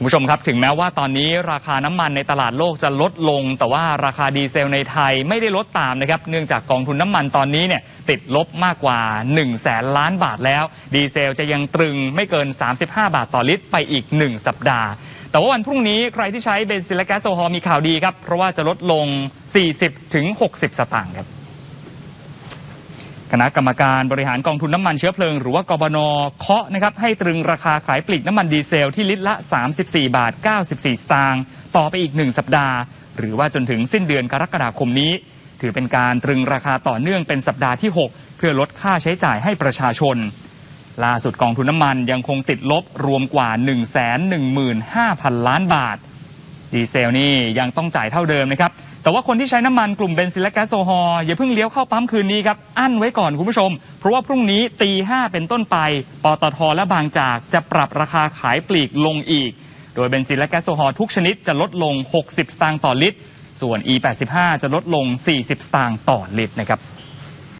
คุณผู้ชมครับถึงแม้ว่าตอนนี้ราคาน้ำมันในตลาดโลกจะลดลง แต่ว่าราคาดีเซลในไทยไม่ได้ลดตามนะครับเนื่องจากกองทุนน้ำมันตอนนี้เนี่ยติดลบมากกว่า1 0 0 0 0แสนล้านบาทแล้ว ดีเซลจะยังตรึงไม่เกิน 35 บาทต่อลิตรไปอีก 1 สัปดาห์ แต่ว่าวันพรุ่งนี้ใครที่ใช้เบนซินและแก๊สโซฮอลมีข่าวดีครับเพราะว่าจะลดลง 40-60 สตางค์ครับ คณะกรรมการบริหารกองทุนน้ำมันเชื้อเพลิง หรือว่ากบนเคาะนะครับให้ตรึงราคาขายปลีกน้ำมันดีเซลที่ลิตรละ 34 บาท 94 สตางค์ต่อไปอีก 1 สัปดาห์ หรือว่าจนถึงสิ้นเดือนกรกฎาคมนี้ ถือเป็นการตรึงราคาต่อเนื่องเป็นสัปดาห์ที่ 6 เพื่อลดค่าใช้จ่ายให้ประชาชน ล่าสุดกองทุนน้ำมันยังคงติดลบรวมกว่า 115,000 ล้านบาท ดีเซลนี่ยังต้องจ่ายเท่าเดิมนะครับ แต่ว่าคนที่ใช้น้ำมันกลุ่มเบนซินและแก๊สโซฮอล์อย่าเพิ่งเลี้ยวเข้าปั๊มคืนนี้ครับ อั้นไว้ก่อนคุณผู้ชม เพราะว่าพรุ่งนี้ตีห้าเป็นต้นไป ปตทและบางจากจะปรับราคาขายปลีกลงอีก โดยเบนซินและแก๊สโซฮอล์ทุกชนิดจะลดลง 60 สตางค์ต่อลิตร ส่วน E85 จะลดลง 40 สตางค์ต่อลิตรนะครับ